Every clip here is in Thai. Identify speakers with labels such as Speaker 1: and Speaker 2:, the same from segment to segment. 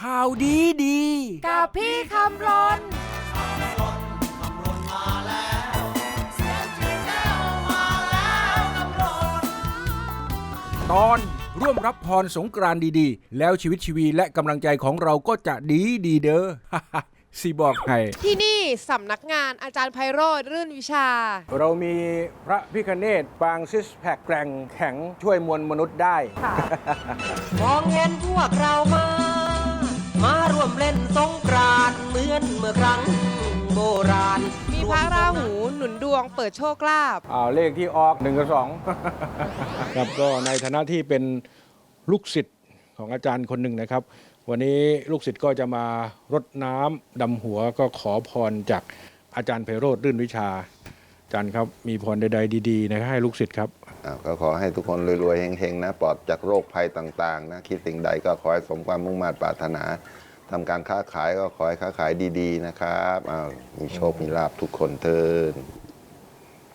Speaker 1: ข่าวดีดี
Speaker 2: กับพี่คำรน
Speaker 1: ตอนร่วมรับพรสงกรานต์ดีๆ แล้วชีวิตชีวีและกำลังใจของเราก็จะดีดีเด้อสิบอกให้
Speaker 2: ที่นี่สำนักงานอาจารย์ไพโรธรื่นวิชา
Speaker 1: เรามีพระพิคเนตปางซิสแพคแกร่งแข็งช่วยมวลมนุษย์ได้
Speaker 3: มองเห็นพวกเรามามาร่วมเล่นสงกรานต์เหมือนเมื่อครั้งโบราณ
Speaker 2: มีพระราหูหนุนดวงเปิดโชคลาภ
Speaker 1: อ่าเลขที่ออก1กับ2 ครับก็ในฐานะที่เป็นลูกศิษย์ของอาจารย์คนหนึ่งนะครับ วันนี้ลูกศิษย์ก็จะมารดน้ำดำหัวก็ขอพรจากอาจารย์ไพโรธรื่นวิชาอา จารย์ครับ มีพรใดๆดีๆนะครับให้ลูกศิษย์ครับ
Speaker 4: อ่าก็ขอให้ทุกคนรวยๆเฮงๆนะปลอดจากโรคภัยต่างๆนะคิดสิ่งใดก็ขอให้สมความมุ่งมั่นปรารถนาทำการค้าขายก็ขอให้ค้าขายดีๆนะครับอ้าวมีโชคมีลาภทุกคนเทิน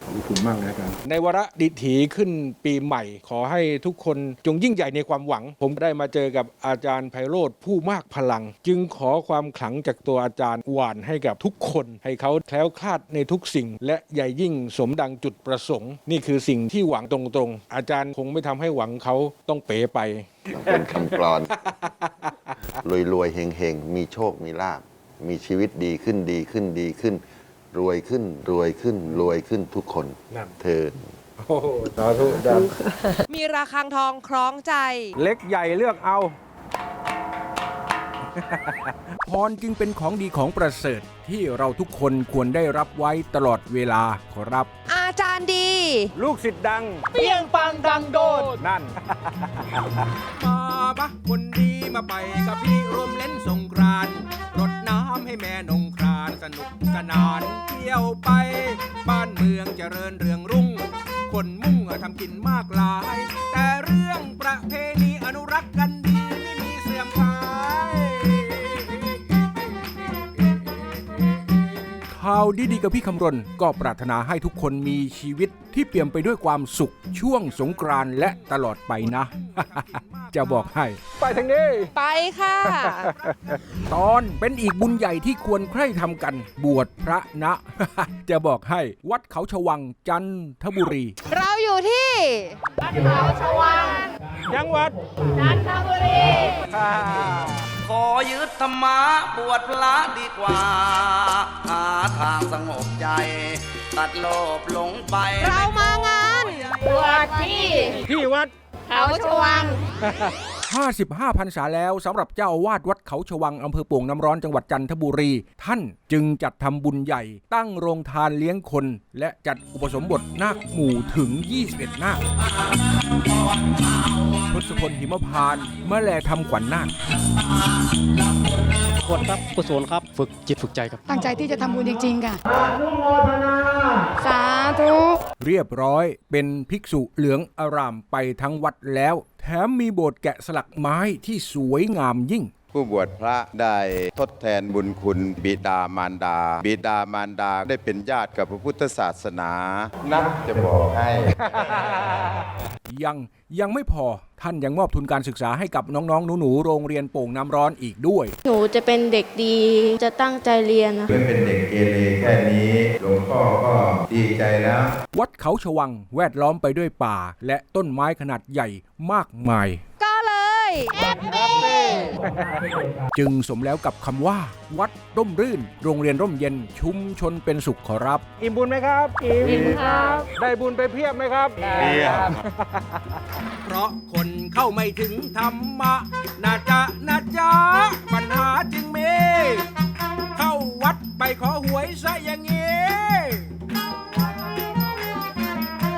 Speaker 1: ขอบคุณมากนะครับในวาระดิถีขึ้นปีใหม่ ขอให้ทุกคนจงยิ่งใหญ่ในความหวัง ผมได้มาเจอกับอาจารย์ไพโรธผู้มากพลัง จึงขอความขลังจากตัวอาจารย์หวานให้กับทุกคน ให้เขาแคล้วคลาดในทุกสิ่ง และใหญ่ยิ่งสมดังจุดประสงค์ นี่คือสิ่งที่หวังตรงๆ อาจารย์คงไม่ทำให้หวังเขาต้องเป๋ไป
Speaker 4: เป็นคำกรอนรวยๆเฮงๆมีโชคมีลาภมีชีวิตดีขึ้นดีขึ้นดีขึ้น รวยขึ้นรวยขึ้นรวยขึ้นทุกคน
Speaker 1: นั่น
Speaker 4: เทิน
Speaker 1: โอ้โหสาธุอาจารย์
Speaker 2: มีราคังทองคล้องใจ
Speaker 1: เล็กใหญ่เลือกเอา พรจึงเป็นของดีของประเสริฐ ที่เราทุกคนควรได้รับไว้ตลอดเวลาขอรับ
Speaker 2: อาจารย์ดี
Speaker 1: ลูกศิษย์ดัง
Speaker 3: เปี้ยงปังดังโดด
Speaker 1: นั่น มาปะคนดีมาไปกับพี่รวมเล่นสงกรานต์ ริญเรืองรุ่ง คนมุ่งทำกินมากลาย แต่เรื่องประเพณีอนุรักษ์กันาวดีๆกับพี่คำรณ ก็ปรารถนาให้ทุกคนมีชีวิตที่เปี่ยมไปด้วยความสุขช่วงสงกรานต์และตลอดไปนะ จะบอกให้ ไปทางนี้
Speaker 2: ไปค่ะ
Speaker 1: ตอนเป็นอีกบุญใหญ่ที่ควรใคร่ทำกัน บวชพระนะ จะบอกให้วัดเขาชวังจันทบุรี
Speaker 2: เราอยู่ที่
Speaker 1: จังหวัด
Speaker 5: ขอยึดธรรมะบวชพระดีกว่าหา ทางสงบใจ ตัดโลภหลงไป
Speaker 2: เรามางาน
Speaker 1: ที่วัด
Speaker 2: เขาชวัง
Speaker 1: 55พรรษาแล้วสำหรับเจ้าอาวาสวัดเขาชวังอำเภอโป่งน้ำร้อนจังหวัดจันทบุรี ท่านจึงจัดทำบุญใหญ่ ตั้งโรงทานเลี้ยงคน และจัดอุปสมบทนาคหมู่ถึง 21 นาคทศพลหิมพานต์เมื่อแลทำขวัญนาค
Speaker 6: ขวดครับกุศลครับ ฝึกจิตฝึกใจครับ
Speaker 7: ตั้งใจที่จะทำบุญจริงๆค่ะ สาธุ
Speaker 1: เรียบร้อยเป็นภิกษุเหลืองอารามไปทั้งวัดแล้ว แถมมีโบสถ์แกะสลักไม้ที่สวยงามยิ่ง
Speaker 8: ผู้บวชพระได้ทดแทนบุญคุณบิดามารดา บิดามารดาได้เป็นญาติกับพระพุทธศาสนานะจะบอกให้
Speaker 1: ยังยังไม่พอท่านยังมอบทุนการศึกษาให้กับน้องๆ หนูๆ โรงเรียนโป่งน้ำร้อนอีกด้วย
Speaker 9: หนูจะเป็นเด็กดีจะตั้งใจเรียนนะ
Speaker 8: ไม่เป็นเด็กเกเรแค่นี้หลวงพ่อก็ดีใจแล้ว
Speaker 1: วัดเขาชวังแวดล้อมไปด้วยป่า และต้นไม้ขนาดใหญ่มากมาย
Speaker 2: ก็เลย
Speaker 1: จึงสมแล้วกับคำว่า วัดร่มรื่น โรงเรียนร่มเย็นชุมชนเป็นสุขขอรับ อิ่มบุญไหมครับ อิ่มครับ ได้บุญไปเพียบไหมครับเพียบเพราะคนเข้าไม่ถึงธรรมะนาจะนาจะปัญหาจึงมีเข้าวัดไปขอหวยซะอย่างงี้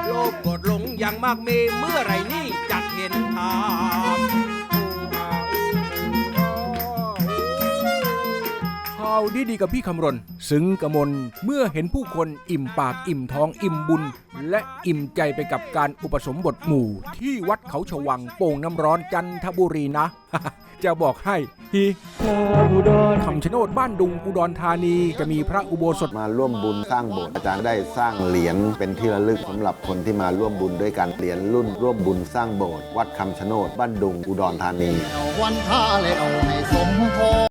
Speaker 1: โลภโกรธหลงอย่างมากมีเมื่อไหรนี่จะเห็นภาพาวดีๆกับพี่คำรณ ซึ้งกระมนเมื่อเห็นผู้คนอิ่มปากอิ่มท้องอิ่มบุญ และอิ่มใจไปกับการอุปสมบทหมู่ ที่วัดเขาชวังโป่งน้ำร้อนจันทบุรีนะ จะบอกให้ฮีคำชะโนดบ้านดุงอุดรธานีจะมีพระอุโบสถ
Speaker 4: มาร่วมบุญสร้างโบสถ์อาจารย์ได้สร้างเหรียญเป็นที่ระลึกสำหรับคนที่มาร่วมบุญด้วยกันเหรียญรุ่นร่วมบุญสร้างโบสถ์วัดคำชะโนดบ้านดุงอุดรธานี
Speaker 10: วันท่าแล้วให้สม